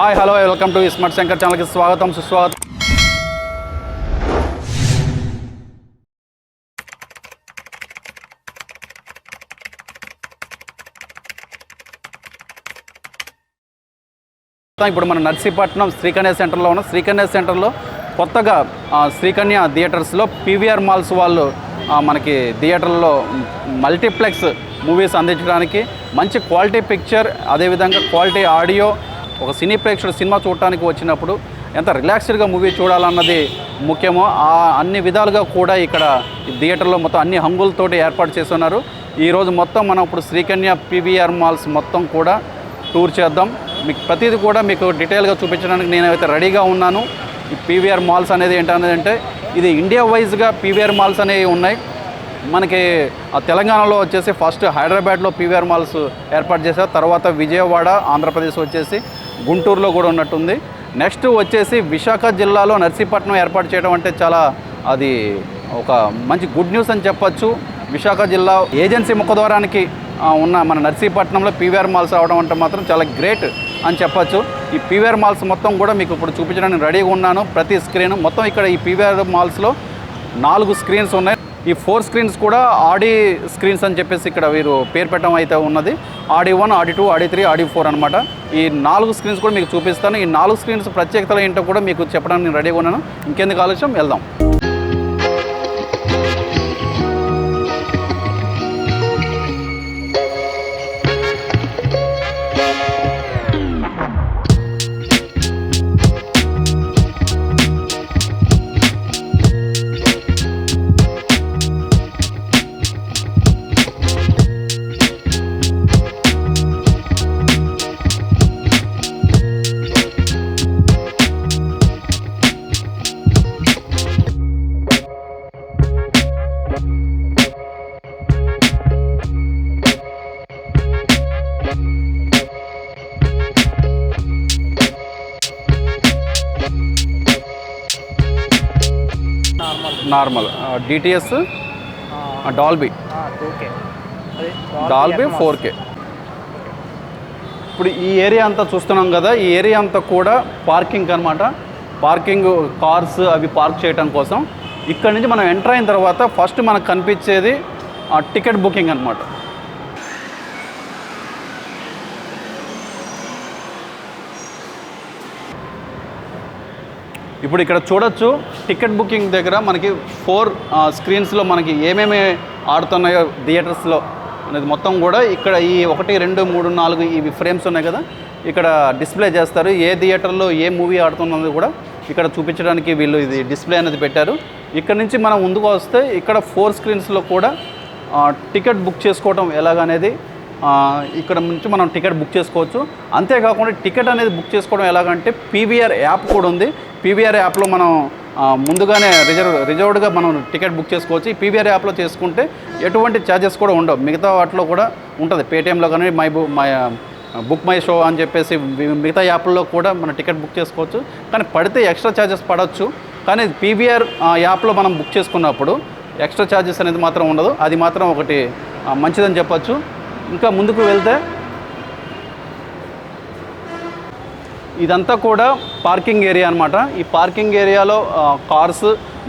Hi hello welcome to smart Shankar ఛానల్కి స్వాగతం సుస్వాగతం. ఇప్పుడు మన నర్సీపట్నం శ్రీకన్య సెంటర్లో ఉన్న శ్రీకన్య సెంటర్లో కొత్తగా శ్రీకన్య థియేటర్స్లో పీవీఆర్ మాల్స్ వాళ్ళు మనకి థియేటర్లో మల్టీప్లెక్స్ మూవీస్ అందించడానికి మంచి క్వాలిటీ పిక్చర్ అదేవిధంగా క్వాలిటీ ఆడియో ఒక సినీ ప్రేక్షకుడు సినిమా చూడటానికి వచ్చినప్పుడు ఎంత రిలాక్స్డ్గా మూవీ చూడాలన్నది ముఖ్యమో ఆ అన్ని విధాలుగా కూడా ఇక్కడ థియేటర్లో మొత్తం అన్ని హంగులతోటి ఏర్పాటు చేస్తున్నారు. ఈరోజు మొత్తం మనం ఇప్పుడు శ్రీకన్య పీవీఆర్ మాల్స్ మొత్తం కూడా టూర్ చేద్దాం. మీకు ప్రతిదీ కూడా మీకు డీటెయిల్గా చూపించడానికి నేనైతే రెడీగా ఉన్నాను. ఈ పీవీఆర్ మాల్స్ అనేది ఏంటంటే ఇది ఇండియా వైజ్గా పీవీఆర్ మాల్స్ అనేవి ఉన్నాయి. మనకి ఆ తెలంగాణలో వచ్చేసి ఫస్ట్ హైదరాబాద్లో పీవీఆర్ మాల్స్ ఏర్పాటు చేశారు. తర్వాత విజయవాడ ఆంధ్రప్రదేశ్ వచ్చేసి గుంటూరులో కూడా ఉన్నట్టుంది. నెక్స్ట్ వచ్చేసి విశాఖ జిల్లాలో నర్సీపట్నం ఏర్పాటు చేయడం అంటే చాలా అది ఒక మంచి గుడ్ న్యూస్ అని చెప్పచ్చు. విశాఖ జిల్లా ఏజెన్సీ ముఖద్వారానికి ఉన్న మన నర్సీపట్నంలో పీవీఆర్ మాల్స్ రావడం అంటే మాత్రం చాలా గ్రేట్ అని చెప్పచ్చు. ఈ పీవీఆర్ మాల్స్ మొత్తం కూడా మీకు ఇప్పుడు చూపించడానికి రెడీగా ఉన్నాను. ప్రతి స్క్రీన్ మొత్తం ఇక్కడ ఈ పీవీఆర్ మాల్స్లో నాలుగు స్క్రీన్స్ ఉన్నాయి. ఈ ఫోర్ స్క్రీన్స్ కూడా ఆడి స్క్రీన్స్ అని చెప్పేసి ఇక్కడ వీరు పేరు పెట్టడం అయితే ఉన్నది. Audi one audi two audi three audi four అనమాట ఈ నాలుగు స్క్రీన్స్ కూడా మీకు చూపిస్తాను. ఈ నాలుగు స్క్రీన్స్ ప్రత్యేకతలు ఏంటో కూడా మీకు చెప్పడానికి నేను రెడీగా ఉన్నాను. ఇంకెందుకు ఆలోచన వెళ్దాం. Normal. DTS Dolby Dolby four K ఇప్పుడు ఈ ఏరియా అంతా చూస్తున్నాం కదా ఈ ఏరియా అంతా కూడా పార్కింగ్ అనమాట పార్కింగ్ కార్స్ అవి పార్క్ చేయడం కోసం. ఇక్కడ నుంచి మనం ఎంటర్ అయిన తర్వాత ఫస్ట్ మనకు కనిపించేది టికెట్ బుకింగ్ అనమాట ఇప్పుడు ఇక్కడ చూడొచ్చు టికెట్ బుకింగ్ దగ్గర మనకి ఫోర్ స్క్రీన్స్లో మనకి ఏమేమి ఆడుతున్నాయో థియేటర్స్లో అనేది మొత్తం కూడా ఇక్కడ ఈ ఒకటి రెండు మూడు నాలుగు ఇవి ఫ్రేమ్స్ ఉన్నాయి కదా ఇక్కడ డిస్ప్లే చేస్తారు. ఏ థియేటర్లో ఏ మూవీ ఆడుతున్నది కూడా ఇక్కడ చూపించడానికి వీళ్ళు ఇది డిస్ప్లే అనేది పెట్టారు. ఇక్కడ నుంచి మనం ముందుకు వస్తే ఇక్కడ ఫోర్ స్క్రీన్స్లో కూడా టికెట్ బుక్ చేసుకోవడం ఎలాగనేది ఇక్కడ నుంచి మనం టికెట్ బుక్ చేసుకోవచ్చు. అంతేకాకుండా టికెట్ అనేది బుక్ చేసుకోవడం ఎలాగంటే పీవీఆర్ యాప్ కూడా ఉంది. పీవీఆర్ యాప్లో మనం ముందుగానే రిజర్వ్ రిజర్వ్డ్గా మనం టికెట్ బుక్ చేసుకోవచ్చు. ఈ పీవీఆర్ యాప్లో చేసుకుంటే ఎటువంటి ఛార్జెస్ కూడా ఉండవు. మిగతా వాటిలో కూడా ఉంటుంది. పేటీఎంలో కానీ మై బు మై బుక్ మై షో అని చెప్పేసి మిగతా యాప్ల్లో కూడా మనం టికెట్ బుక్ చేసుకోవచ్చు. కానీ పడితే ఎక్స్ట్రా ఛార్జెస్ పడవచ్చు. కానీ పీవీఆర్ యాప్లో మనం బుక్ చేసుకున్నప్పుడు ఎక్స్ట్రా ఛార్జెస్ అనేది మాత్రం ఉండదు. అది మాత్రం ఒకటి మంచిదని చెప్పచ్చు. ఇంకా ముందుకు వెళ్తే ఇదంతా కూడా పార్కింగ్ ఏరియా అనమాట ఈ పార్కింగ్ ఏరియాలో కార్స్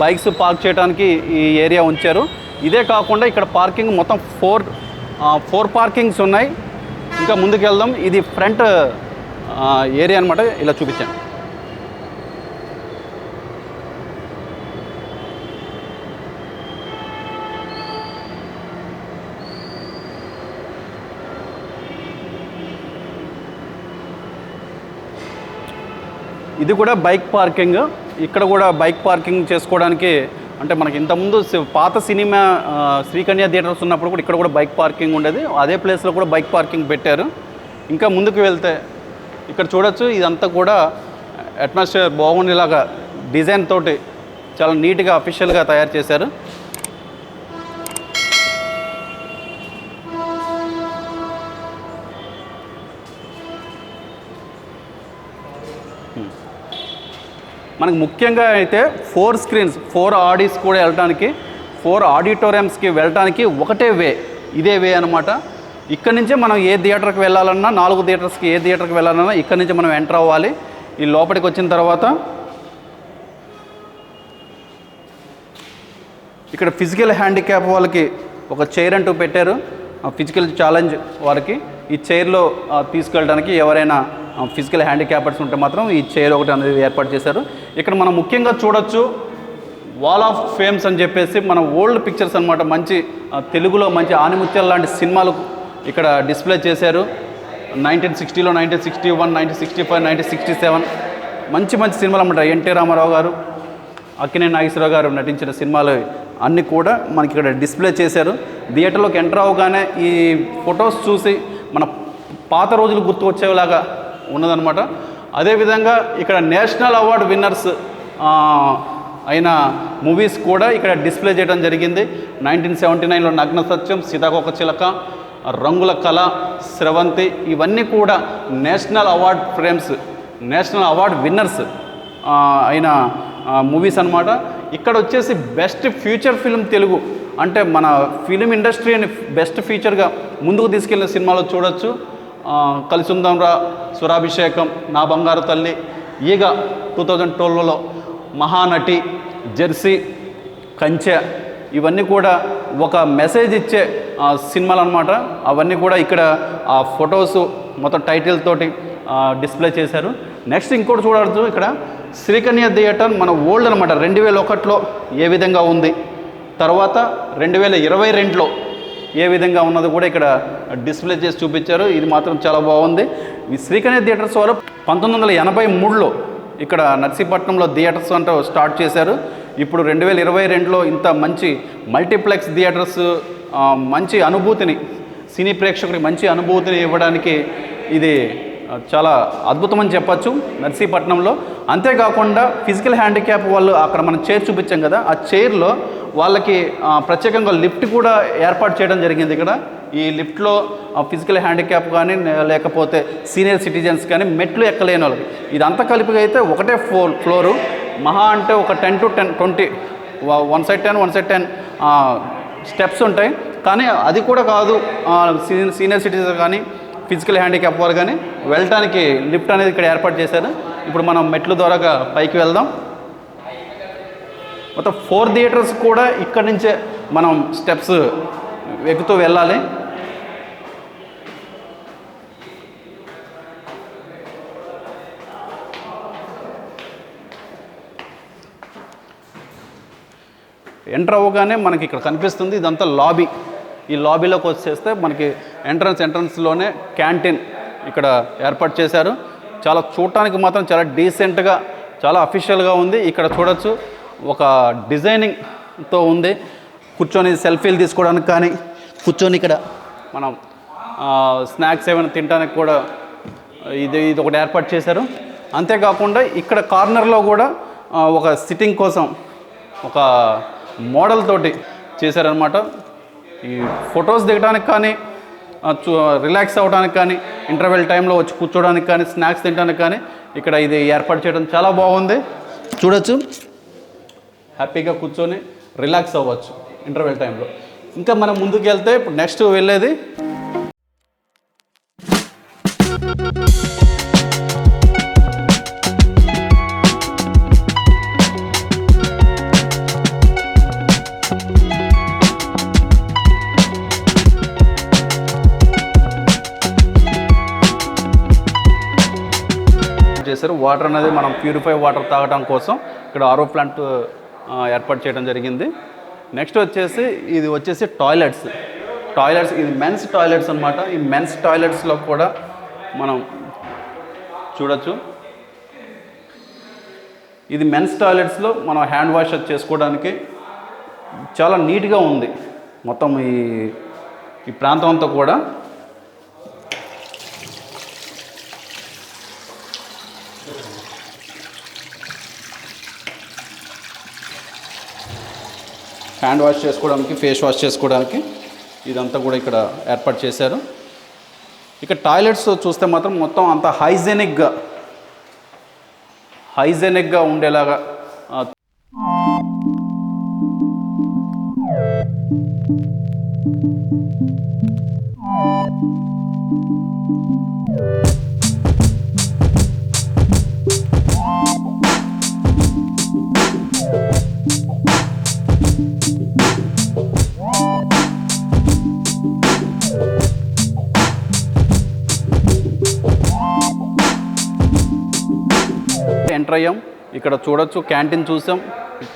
బైక్స్ పార్క్ చేయడానికి ఈ ఏరియా ఉంచారు. ఇదే కాకుండా ఇక్కడ పార్కింగ్ మొత్తం ఫోర్ ఫోర్ పార్కింగ్స్ ఉన్నాయి. ఇంకా ముందుకు వెళ్దాం ఇది ఫ్రంట్ ఏరియా అనమాట ఇలా చూపించాను. ఇది కూడా బైక్ పార్కింగ్. ఇక్కడ కూడా బైక్ పార్కింగ్ చేసుకోవడానికి అంటే మనకి ఇంతకుముందు పాత సినిమా ఆ, శ్రీకన్య థియేటర్స్ ఉన్నప్పుడు కూడా ఇక్కడ కూడా బైక్ పార్కింగ్ ఉండేది. అదే ప్లేస్లో కూడా బైక్ పార్కింగ్ పెట్టారు. ఇంకా ముందుకు వెళ్తే ఇక్కడ చూడొచ్చు ఇదంతా కూడా అట్మాస్ఫియర్ బాగుండేలాగా డిజైన్ తోటి చాలా నీట్గా అఫీషియల్గా తయారు చేశారు. మనకు ముఖ్యంగా అయితే ఫోర్ స్క్రీన్స్ ఫోర్ ఆడీస్ కూడా వెళ్ళటానికి ఫోర్ ఆడిటోరియంస్కి వెళ్ళటానికి ఒకటే వే ఇదే వే అనమాట ఇక్కడ నుంచే మనం ఏ థియేటర్కి వెళ్ళాలన్నా నాలుగు థియేటర్స్కి ఏ థియేటర్కి వెళ్ళాలన్నా ఇక్కడ నుంచి మనం ఎంటర్ అవ్వాలి. ఈ లోపలికి వచ్చిన తర్వాత ఇక్కడ ఫిజికల్ హ్యాండిక్యాప్ వాళ్ళకి ఒక చైర్ అంటూ పెట్టారు. ఆ ఫిజికల్ ఛాలెంజ్ వారికి. ఈ చైర్లో తీసుకెళ్ళడానికి ఎవరైనా ఫిజికల్ హ్యాండిక్యాపర్స్ ఉంటే మాత్రం ఈ చైర్ ఒకటి అనేది ఏర్పాటు చేశారు. ఇక్కడ మనం ముఖ్యంగా చూడొచ్చు వాల్ ఆఫ్ ఫేమ్స్ అని చెప్పేసి మన ఓల్డ్ పిక్చర్స్ అనమాట మంచి తెలుగులో మంచి ఆనిముత్యాల లాంటి సినిమాలు ఇక్కడ డిస్ప్లే చేశారు. Nineteen సిక్స్టీలో nineteen sixty one nineteen sixty five nineteen sixty seven మంచి మంచి సినిమాలు అన్నమాట. ఎన్టీ రామారావు గారు అక్కినే నాగేశ్వరరావు గారు నటించిన సినిమాలు అన్నీ కూడా మనకి ఇక్కడ డిస్ప్లే చేశారు. థియేటర్లోకి ఎంటర్ అవగానే ఈ ఫొటోస్ చూసి మన పాత రోజులు గుర్తు వచ్చేలాగా ఉన్నదనమాట అదేవిధంగా ఇక్కడ నేషనల్ అవార్డు విన్నర్స్ అయిన మూవీస్ కూడా ఇక్కడ డిస్ప్లే చేయడం జరిగింది. నైన్టీన్ సెవెంటీ నైన్లో నగ్న సత్యం సీతాకోక చిలక రంగుల కళ స్రవంతి ఇవన్నీ కూడా national award frames national award winners అయిన మూవీస్ అన్నమాట. ఇక్కడ వచ్చేసి బెస్ట్ ఫ్యూచర్ ఫిల్మ్ తెలుగు. అంటే మన ఫిలిం ఇండస్ట్రీని బెస్ట్ ఫీచర్గా ముందుకు తీసుకెళ్ళిన సినిమాలో చూడొచ్చు. ఆ, రా స్వరాభిషేకం నా బంగారు తల్లి ఈగ టూ థౌజండ్ ట్వెల్వ్లో మహానటి జెర్సీ కంచె ఇవన్నీ కూడా ఒక మెసేజ్ ఇచ్చే సినిమాలు అనమాట అవన్నీ కూడా ఇక్కడ ఆ ఫొటోస్ మొత్తం టైటిల్ తోటి డిస్ప్లే చేశారు. నెక్స్ట్ ఇంకోటి చూడవచ్చు ఇక్కడ. శ్రీకన్య థియేటర్ మన ఓల్డ్ అనమాట రెండు వేల ఒకటిలో ఏ విధంగా ఉంది? తర్వాత రెండు వేల ఇరవై రెండులో ఏ విధంగా ఉన్నది కూడా ఇక్కడ డిస్ప్లే చేసి చూపించారు. ఇది మాత్రం చాలా బాగుంది. ఈ థియేటర్స్ వారు పంతొమ్మిది వందల ఎనభై మూడులో ఇక్కడ నర్సీపట్నంలో థియేటర్స్ అంటూ స్టార్ట్ చేశారు. ఇప్పుడు రెండు వేల ఇరవై రెండులో ఇంత మంచి మల్టీప్లెక్స్ థియేటర్స్ మంచి అనుభూతిని సినీ ప్రేక్షకుడికి మంచి అనుభూతిని ఇవ్వడానికి ఇది చాలా అద్భుతమని చెప్పచ్చు నర్సీపట్నంలో. అంతేకాకుండా ఫిజికల్ హ్యాండిక్యాప్ వాళ్ళు అక్కడ మనం చైర్ చూపించాం కదా ఆ చైర్లో వాళ్ళకి ప్రత్యేకంగా లిఫ్ట్ కూడా ఏర్పాటు చేయడం జరిగింది ఇక్కడ. ఈ లిఫ్ట్లో ఫిజికల్ హ్యాండిక్యాప్ కానీ లేకపోతే సీనియర్ సిటిజన్స్ కానీ మెట్లు ఎక్కలేని వాళ్ళకి. ఇదంతా కలిపి అయితే ఒకటే ఫ్లోర్ ఫ్లోరు. మహా అంటే ఒక ten to ten twenty one side ten one side ten steps ఉంటాయి. కానీ అది కూడా కాదు ఆ, సీనియర్ సిటిజన్ కానీ ఫిజికల్ హ్యాండిక్యాప్ వారు కానీ వెళ్ళటానికి లిఫ్ట్ అనేది ఇక్కడ ఏర్పాటు చేశారు. ఇప్పుడు మనం మెట్ల ద్వారా పైకి వెళ్దాం. మొత్తం ఫోర్ థియేటర్స్ కూడా ఇక్కడి నుంచే మనం స్టెప్స్ ఎక్కుతూ వెళ్ళాలి. ఎంటర్ అవ్వగానే మనకి ఇక్కడ కనిపిస్తుంది ఇదంతా లాబీ. ఈ లాబీలోకి వచ్చేస్తే మనకి ఎంట్రన్స్ ఎంట్రన్స్లోనే క్యాంటీన్ ఇక్కడ ఏర్పాటు చేశారు. చాలా చూడటానికి మాత్రం చాలా డీసెంట్గా చాలా అఫీషియల్గా ఉంది. ఇక్కడ చూడొచ్చు ఒక డిజైనింగ్తో ఉంది. కూర్చొని సెల్ఫీలు తీసుకోవడానికి కానీ కూర్చొని ఇక్కడ మనం స్నాక్స్ ఏమైనా తినడానికి కూడా ఇది ఇది ఒకటి ఏర్పాటు చేశారు. అంతేకాకుండా ఇక్కడ కార్నర్లో కూడా ఒక సిట్టింగ్ కోసం ఒక మోడల్ తోటి చేశారనమాట ఈ ఫొటోస్ దిగడానికి కానీ చూ రిలాక్స్ అవ్వడానికి కానీ ఇంటర్వెల్ టైంలో వచ్చి కూర్చోడానికి కానీ స్నాక్స్ తినడానికి కానీ ఇక్కడ ఇది ఏర్పాటు చేయడం చాలా బాగుంది. చూడొచ్చు. హ్యాపీగా కూర్చొని రిలాక్స్ అవ్వచ్చు ఇంటర్వెల్ టైంలో ఇంకా మనం ముందుకు వెళ్తే ఇప్పుడు నెక్స్ట్ వెళ్ళేది. వాటర్ అనేది మనం ప్యూరిఫై వాటర్ తాగడం కోసం ఇక్కడ ఆరో ప్లాంట్ ఏర్పాటు చేయడం జరిగింది. నెక్స్ట్ వచ్చేసి ఇది వచ్చేసి టాయిలెట్స్. టాయిలెట్స్ ఇది మెన్స్ టాయిలెట్స్ అన్నమాట. ఈ మెన్స్ టాయిలెట్స్లో కూడా మనం చూడొచ్చు. ఇది మెన్స్ టాయిలెట్స్లో మనం హ్యాండ్ వాష్ చేసుకోవడానికి చాలా నీట్గా ఉంది. మొత్తం ఈ ఈ ప్రాంతం అంతా కూడా. హ్యాండ్ వాష్ చేసుకోవడానికి ఫేస్ వాష్ చేసుకోవడానికి ఇదంతా కూడా ఇక్కడ ఏర్పాటు చేశారు. ఇక టాయిలెట్స్ చూస్తే మాత్రం మొత్తం అంత హైజెనిక్గా హైజెనిక్గా ఉండేలాగా ఆ, ఎంటర్ అయ్యాం. ఇక్కడ చూడొచ్చు క్యాంటీన్ చూసాం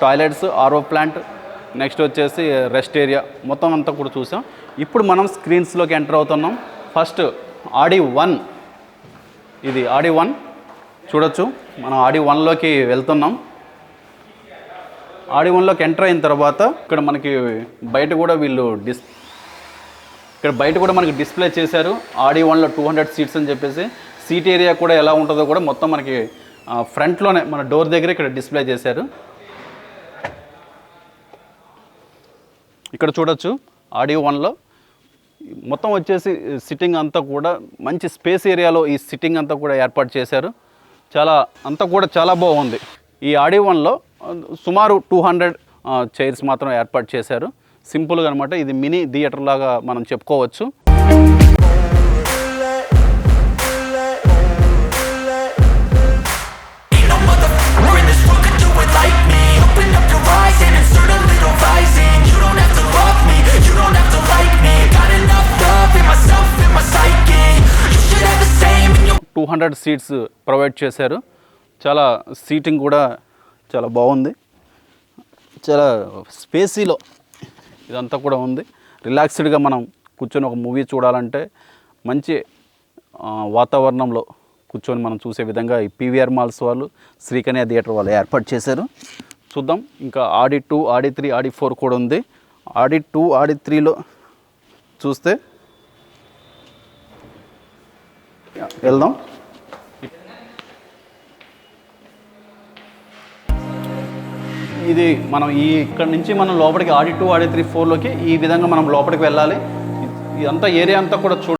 టాయిలెట్స్ ఆర్ఓ ప్లాంట్. నెక్స్ట్ వచ్చేసి రెస్ట్ ఏరియా. మొత్తం అంతా కూడా చూసాం. ఇప్పుడు మనం స్క్రీన్స్లోకి ఎంటర్ అవుతున్నాం. First audi one. ఇది ఆడి వన్. చూడొచ్చు మనం ఆడి వన్లోకి వెళ్తున్నాం. ఆడి వన్లోకి ఎంటర్ అయిన తర్వాత ఇక్కడ మనకి బయట కూడా వీళ్ళు డిస్ ఇక్కడ బయట కూడా మనకి డిస్ప్లే చేశారు. ఆడి వన్లో టూ హండ్రెడ్ సీట్స్ అని చెప్పేసి సీట్ ఏరియా కూడా ఎలా ఉంటుందో కూడా మొత్తం మనకి ఫ్రంట్లోనే మన డోర్ దగ్గర ఇక్కడ డిస్ప్లే చేశారు. ఇక్కడ చూడొచ్చు ఆడియో వన్లో మొత్తం వచ్చేసి సిట్టింగ్ అంతా కూడా మంచి స్పేస్ ఏరియాలో ఈ సిట్టింగ్ అంతా కూడా ఏర్పాటు చేశారు. చాలా అంతా కూడా చాలా బాగుంది. ఈ ఆడియో వన్లో సుమారు టూ హండ్రెడ్ చైర్స్ మాత్రం ఏర్పాటు చేశారు. సింపుల్గా అనమాట ఇది మినీ థియేటర్ లాగా మనం చెప్పుకోవచ్చు. హండ్రెడ్ సీట్స్ ప్రొవైడ్ చేశారు. చాలా సీటింగ్ కూడా చాలా బాగుంది. చాలా స్పేసీలో ఇదంతా కూడా ఉంది. రిలాక్స్డ్గా మనం కూర్చొని ఒక మూవీ చూడాలంటే మంచి వాతావరణంలో కూర్చొని మనం చూసే విధంగా ఈ పీవీఆర్ మాల్స్ వాళ్ళు శ్రీకన్య థియేటర్ వాళ్ళు ఏర్పాటు చేశారు. చూద్దాం. ఇంకా audi two audi three audi four కూడా ఉంది. ఆడి టూ ఆడి త్రీలో చూస్తే వెళ్దాం. ఇది మనం ఈ ఇక్కడ నుంచి మనం లోపలికి ఆడి టూ ఆడి త్రీ ఫోర్లోకి ఈ విధంగా మనం లోపలికి వెళ్ళాలి. ఇదంతా ఏరియా అంతా కూడా చూ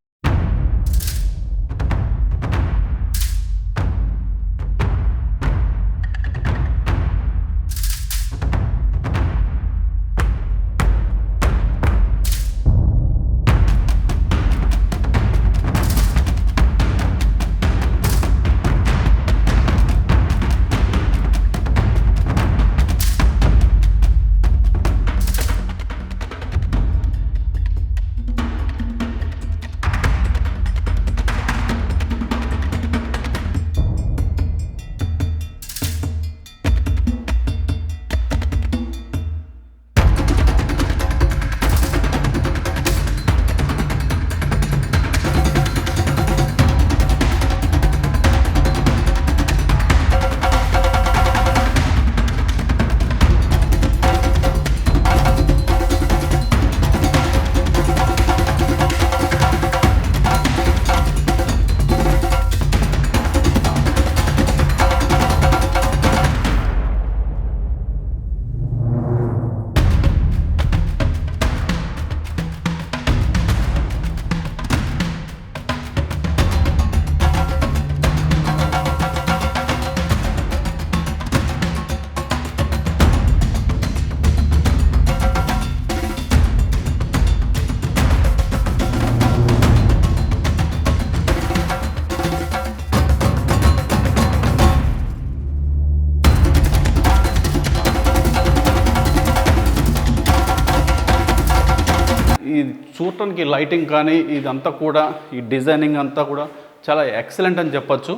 చూడటానికి లైటింగ్ కానీ ఇదంతా కూడా ఈ డిజైనింగ్ అంతా కూడా చాలా ఎక్సలెంట్ అని చెప్పొచ్చు.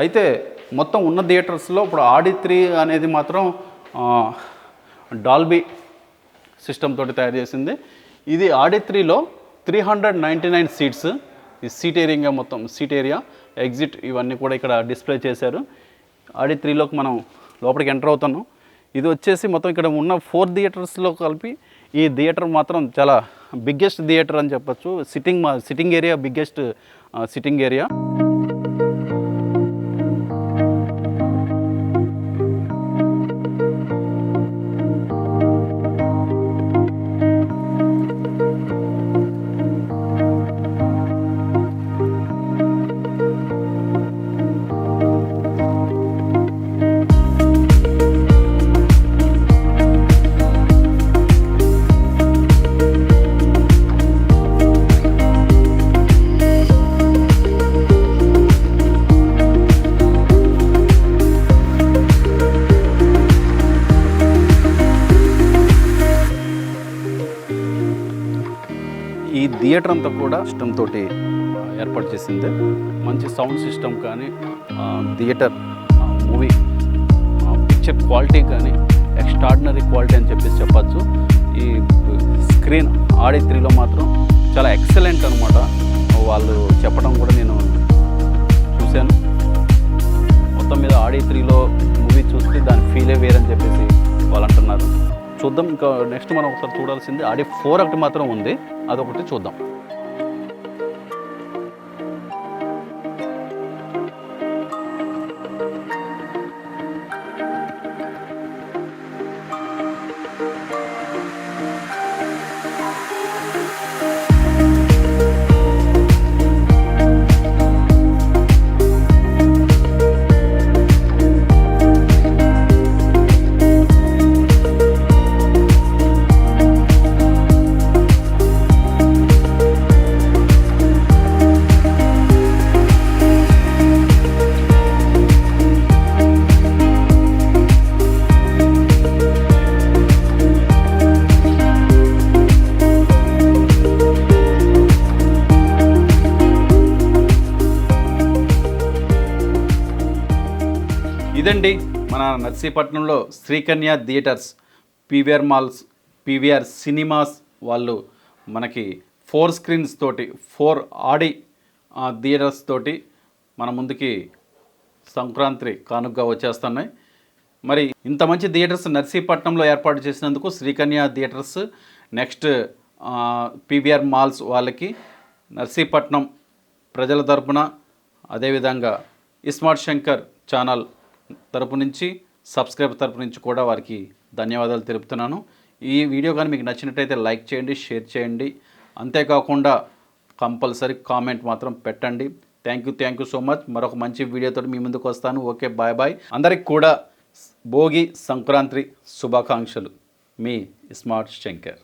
అయితే మొత్తం ఉన్న థియేటర్స్లో ఇప్పుడు ఆడి త్రీ అనేది మాత్రం డాల్బీ సిస్టమ్ తోటి తయారు చేసింది. ఇది ఆడి త్రీలో three hundred ninety nine seats ఈ సీట్ ఏరియా మొత్తం సీట్ ఏరియా ఎగ్జిట్ ఇవన్నీ కూడా ఇక్కడ డిస్ప్లే చేశారు. ఆడి త్రీలోకి మనం లోపలికి ఎంటర్ అవుతున్నాం. ఇది వచ్చేసి మొత్తం ఇక్కడ ఉన్న ఫోర్ థియేటర్స్లో కలిపి ఈ థియేటర్ మాత్రం చాలా బిగ్గెస్ట్ థియేటర్ అని చెప్పచ్చు. సిట్టింగ్ మా sitting area biggest sitting area. Theatre అంతా కూడా సిస్టమ్ తోటి ఏర్పాటు చేసింది. మంచి సౌండ్ సిస్టమ్ కానీ థియేటర్ మూవీ పిక్చర్ క్వాలిటీ కానీ ఎక్స్ట్రాడినరీ క్వాలిటీ అని చెప్పేసి చెప్పచ్చు. ఈ స్క్రీన్ ఆడి త్రీలో మాత్రం చాలా ఎక్సలెంట్ అనమాట వాళ్ళు చెప్పడం కూడా నేను చూశాను. మొత్తం మీద ఆడి త్రీలో మూవీ చూస్తే దాని ఫీలే వేరని చెప్పేసి వాళ్ళు అంటున్నారు చూద్దాం. ఇంకా నెక్స్ట్ మనం ఒకసారి చూడాల్సింది ఆడి ఫోర్ ఒకటి మాత్రం ఉంది. అదొకటి చూద్దాం. ఇదండి మన నర్సీపట్నంలో Srikanya theatres PVR malls PVR cinemas వాళ్ళు మనకి ఫోర్ స్క్రీన్స్ తోటి ఫోర్ ఆడి థియేటర్స్ తోటి మన ముందుకి సంక్రాంతి కానుకగా వచ్చేస్తున్నాయి. మరి ఇంత మంచి థియేటర్స్ నర్సీపట్నంలో ఏర్పాటు చేసినందుకు Srikanya theatres next PVR malls వాళ్ళకి నర్సీపట్నం ప్రజల తరపున అదేవిధంగా ఇస్మార్ట్ శంకర్ ఛానల్ తరపు నుంచి సబ్స్క్రైబర్ తరపు నుంచి కూడా వారికి ధన్యవాదాలు తెలుపుతున్నాను. ఈ వీడియో కానీ మీకు నచ్చినట్టయితే లైక్ చేయండి షేర్ చేయండి. అంతేకాకుండా కంపల్సరీ కామెంట్ మాత్రం పెట్టండి. Thank you thank you so much మరొక మంచి వీడియోతో మీ ముందుకు వస్తాను. ఓకే బాయ్ బాయ్ అందరికి కూడా భోగి సంక్రాంతి శుభాకాంక్షలు. మీ స్మార్ట్ శంకర్.